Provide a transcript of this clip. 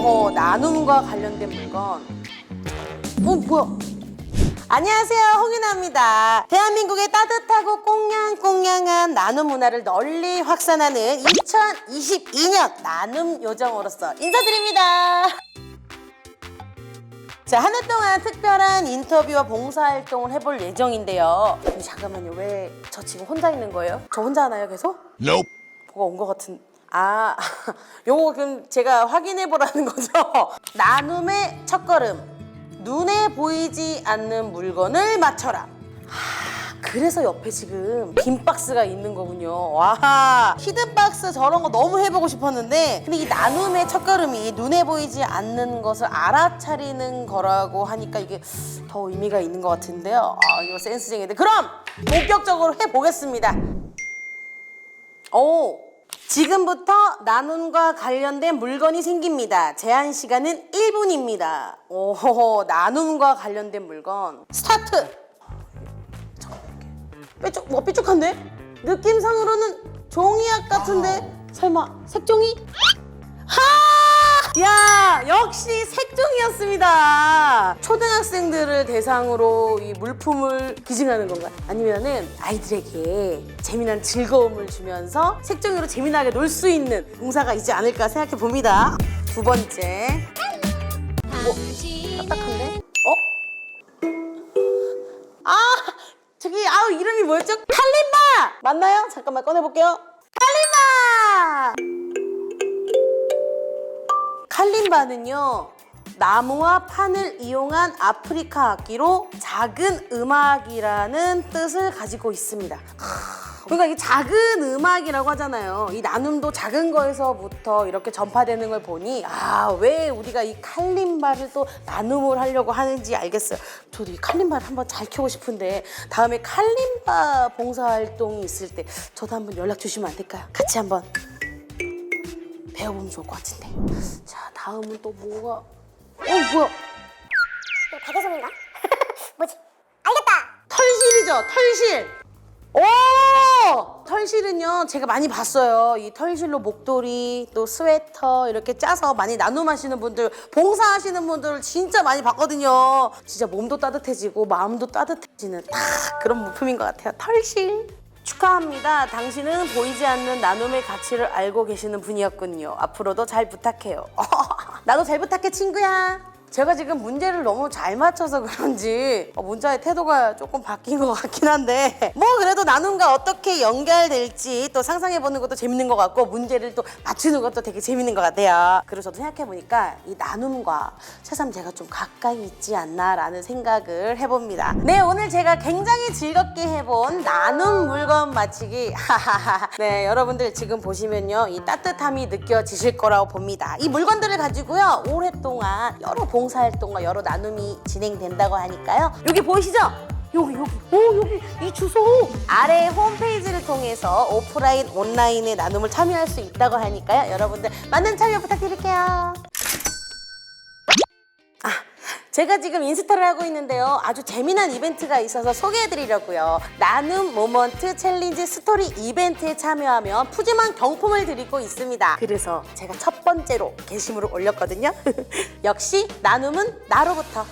오호호 나눔과 관련된 물건. 어 뭐야? 안녕하세요 홍윤아입니다. 대한민국의 따뜻하고 꽁냥꽁냥한 나눔 문화를 널리 확산하는 2022년 나눔 요정으로서 인사드립니다. 자, 한 해 동안 특별한 인터뷰와 봉사활동을 해볼 예정인데요. 잠깐만요, 왜 저 지금 혼자 있는 거예요? 저 혼자 하나요, 계속? Nope. 뭐가 온 것 같은. 아, 요거 그럼 제가 확인해 보라는 거죠. 나눔의 첫걸음. 눈에 보이지 않는 물건을 맞춰라. 하, 그래서 옆에 지금 빈 박스가 있는 거군요. 와, 히든 박스 저런 거 너무 해보고 싶었는데, 근데 이 나눔의 첫걸음이 눈에 보이지 않는 것을 알아차리는 거라고 하니까 이게 더 의미가 있는 것 같은데요. 아, 이거 센스쟁이들. 그럼 본격적으로 해보겠습니다. 오, 지금부터 나눔과 관련된 물건이 생깁니다. 제한 시간은 1분입니다. 오, 나눔과 관련된 물건. 스타트! 삐쭉, 뭐 삐쭉한데? 느낌상으로는 종이약 같은데? 설마 색종이? 색종이었습니다. 초등학생들을 대상으로 이 물품을 기증하는 건가요? 아니면은 아이들에게 재미난 즐거움을 주면서 색종이로 재미나게 놀 수 있는 봉사가 있지 않을까 생각해 봅니다. 두 번째. 뭐, 딱딱한데? 어? 아, 저기, 아우, 이름이 뭐였죠? 칼림바! 맞나요? 잠깐만 꺼내볼게요. 칼림바! 칼림바는요 나무와 판을 이용한 아프리카 악기로 작은 음악이라는 뜻을 가지고 있습니다. 하, 그러니까 이 작은 음악이라고 하잖아요. 이 나눔도 작은 거에서부터 이렇게 전파되는 걸 보니 아 왜 우리가 이 칼림바를 또 나눔을 하려고 하는지 알겠어요. 저도 이 칼림바를 한번 잘 켜고 싶은데 다음에 칼림바 봉사활동이 있을 때 저도 한번 연락 주시면 안 될까요? 같이 한번 배워보면 좋을 것 같은데. 자, 다음은 또 뭐가? 어, 뭐야? 백여성인가? 뭐지? 알겠다! 털실이죠, 털실. 오! 털실은요, 제가 많이 봤어요. 이 털실로 목도리, 또 스웨터 이렇게 짜서 많이 나눔하시는 분들, 봉사하시는 분들 진짜 많이 봤거든요. 진짜 몸도 따뜻해지고 마음도 따뜻해지는 딱 그런 물품인 것 같아요. 털실. 축하합니다. 당신은 보이지 않는 나눔의 가치를 알고 계시는 분이었군요. 앞으로도 잘 부탁해요. 나도 잘 부탁해, 친구야. 제가 지금 문제를 너무 잘 맞춰서 그런지 어, 문자의 태도가 조금 바뀐 것 같긴 한데 뭐 그래도 나눔과 어떻게 연결될지 또 상상해보는 것도 재밌는 것 같고 문제를 또 맞추는 것도 되게 재밌는 것 같아요. 그리고 저도 생각해보니까 이 나눔과 새삼 제가 좀 가까이 있지 않나라는 생각을 해봅니다. 네 오늘 제가 굉장히 즐겁게 해본 나눔 물건 맞히기 네 여러분들 지금 보시면요 이 따뜻함이 느껴지실 거라고 봅니다. 이 물건들을 가지고요 오랫동안 여러 봉사활동과 여러 나눔이 진행된다고 하니까요. 여기 보이시죠? 여기 여기 오 여기 이 주소 아래 홈페이지를 통해서 오프라인 온라인의 나눔을 참여할 수 있다고 하니까요. 여러분들 많은 참여 부탁드릴게요. 아, 제가 지금 인스타를 하고 있는데요. 아주 재미난 이벤트가 있어서 소개해드리려고요. 나눔 모먼트 챌린지 스토리 이벤트에 참여하면 푸짐한 경품을 드리고 있습니다. 그래서 제가 첫 번째로 게시물을 올렸거든요. 역시 나눔은 나로부터.